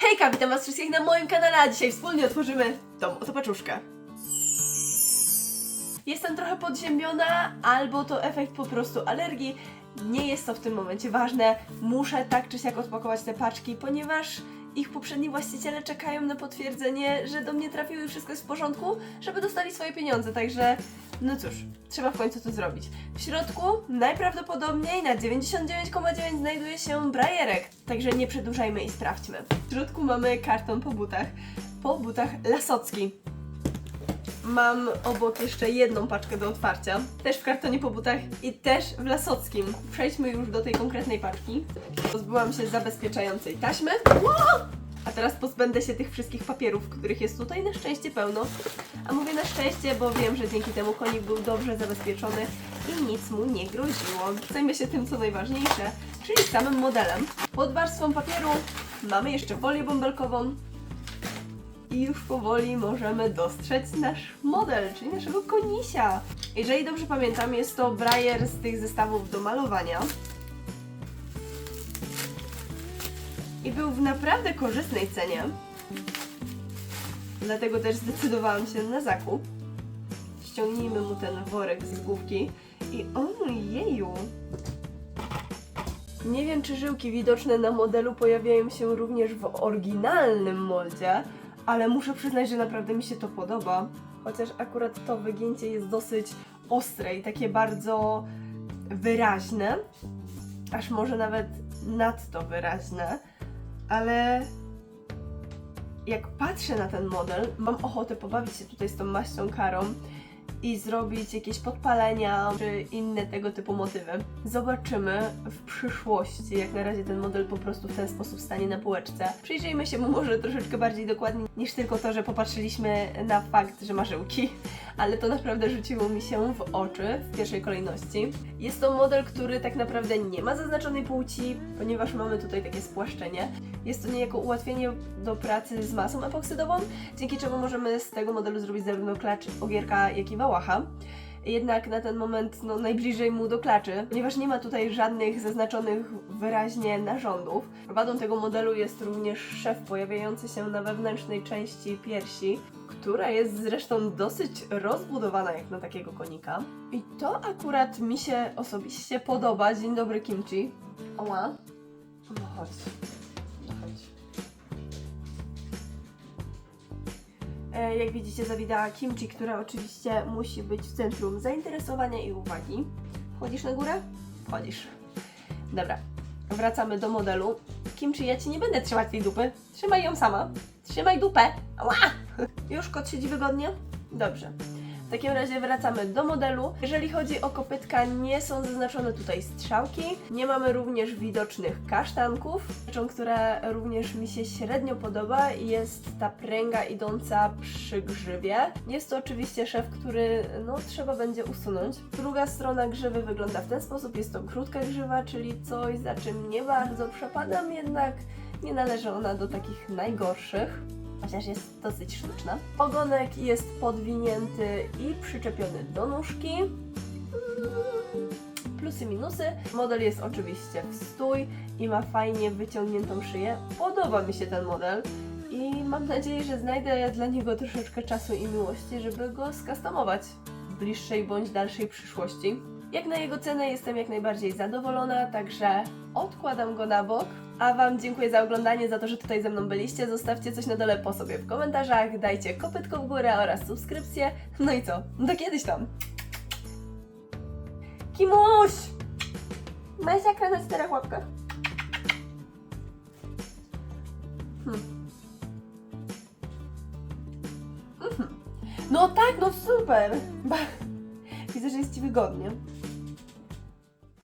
Hejka, witam was wszystkich na moim kanale, a dzisiaj wspólnie otworzymy tą oto paczuszkę. Jestem trochę podziębiona, albo to efekt po prostu alergii. Nie jest to w tym momencie ważne. Muszę tak czy siak odpakować te paczki, ponieważ ich poprzedni właściciele czekają na potwierdzenie, że do mnie trafiły i wszystko jest w porządku, żeby dostali swoje pieniądze. Także, no cóż, trzeba w końcu to zrobić. W środku najprawdopodobniej na 99,9 znajduje się brajerek. Także nie przedłużajmy i sprawdźmy. W środku mamy karton po butach. Po butach Lasocki. Mam obok jeszcze jedną paczkę do otwarcia. Też w kartonie po butach i też w Lasockim. Przejdźmy już do tej konkretnej paczki. Pozbyłam się zabezpieczającej taśmy. A teraz pozbędę się tych wszystkich papierów, których jest tutaj na szczęście pełno. A mówię na szczęście, bo wiem, że dzięki temu konik był dobrze zabezpieczony i nic mu nie groziło. Zajmę się tym, co najważniejsze, czyli samym modelem. Pod warstwą papieru mamy jeszcze folię bąbelkową, i już powoli możemy dostrzec nasz model, czyli naszego konisia. Jeżeli dobrze pamiętam, jest to brajer z tych zestawów do malowania. I był w naprawdę korzystnej cenie. Dlatego też zdecydowałam się na zakup. Ściągnijmy mu ten worek z główki. I ojeju! Nie wiem, czy żyłki widoczne na modelu pojawiają się również w oryginalnym moldzie, ale muszę przyznać, że naprawdę mi się to podoba. Chociaż akurat to wygięcie jest dosyć ostre i takie bardzo wyraźne, aż może nawet nadto wyraźne, ale jak patrzę na ten model, mam ochotę pobawić się tutaj z tą maścią karą i zrobić jakieś podpalenia czy inne tego typu motywy. Zobaczymy w przyszłości, jak na razie ten model po prostu w ten sposób stanie na półeczce. Przyjrzyjmy się mu może troszeczkę bardziej dokładnie niż tylko to, że popatrzyliśmy na fakt, że ma żyłki, ale to naprawdę rzuciło mi się w oczy w pierwszej kolejności. Jest to model, który tak naprawdę nie ma zaznaczonej płci, ponieważ mamy tutaj takie spłaszczenie. Jest to niejako ułatwienie do pracy z masą epoksydową, dzięki czemu możemy z tego modelu zrobić zarówno klacz ogierka, jak i wałacha. Jednak na ten moment no, najbliżej mu do klaczy, ponieważ nie ma tutaj żadnych zaznaczonych wyraźnie narządów. Wadą tego modelu jest również szef pojawiający się na wewnętrznej części piersi, która jest zresztą dosyć rozbudowana jak na takiego konika. I to akurat mi się osobiście podoba. Dzień dobry kimchi. Oła. No chodź. Jak widzicie, zawidała kimchi, która oczywiście musi być w centrum zainteresowania i uwagi. Wchodzisz na górę? Wchodzisz. Dobra, wracamy do modelu. Kimchi, ja ci nie będę trzymać tej dupy. Trzymaj ją sama. Trzymaj dupę. Ała! Już kot siedzi wygodnie? Dobrze. W takim razie wracamy do modelu. Jeżeli chodzi o kopytka, nie są zaznaczone tutaj strzałki. Nie mamy również widocznych kasztanków. Rzeczą, która również mi się średnio podoba, jest ta pręga idąca przy grzybie. Jest to oczywiście szef, który no, trzeba będzie usunąć. Druga strona grzywy wygląda w ten sposób. Jest to krótka grzywa, czyli coś, za czym nie bardzo przepadam, jednak nie należy ona do takich najgorszych chociaż jest dosyć sztuczna. Ogonek jest podwinięty i przyczepiony do nóżki. Plusy, minusy. Model jest oczywiście w stój i ma fajnie wyciągniętą szyję. Podoba mi się ten model i mam nadzieję, że znajdę dla niego troszeczkę czasu i miłości, żeby go skustomować w bliższej bądź dalszej przyszłości. Jak na jego cenę jestem jak najbardziej zadowolona, także odkładam go na bok. A Wam dziękuję za oglądanie, za to, że tutaj ze mną byliście. Zostawcie coś na dole po sobie w komentarzach, dajcie kopytko w górę oraz subskrypcję. No i co? Do kiedyś tam. Kimuś! Masz jak na czterech łapkach? Hmm. Mhm. No tak, no super! Widzę, że jest Ci wygodnie.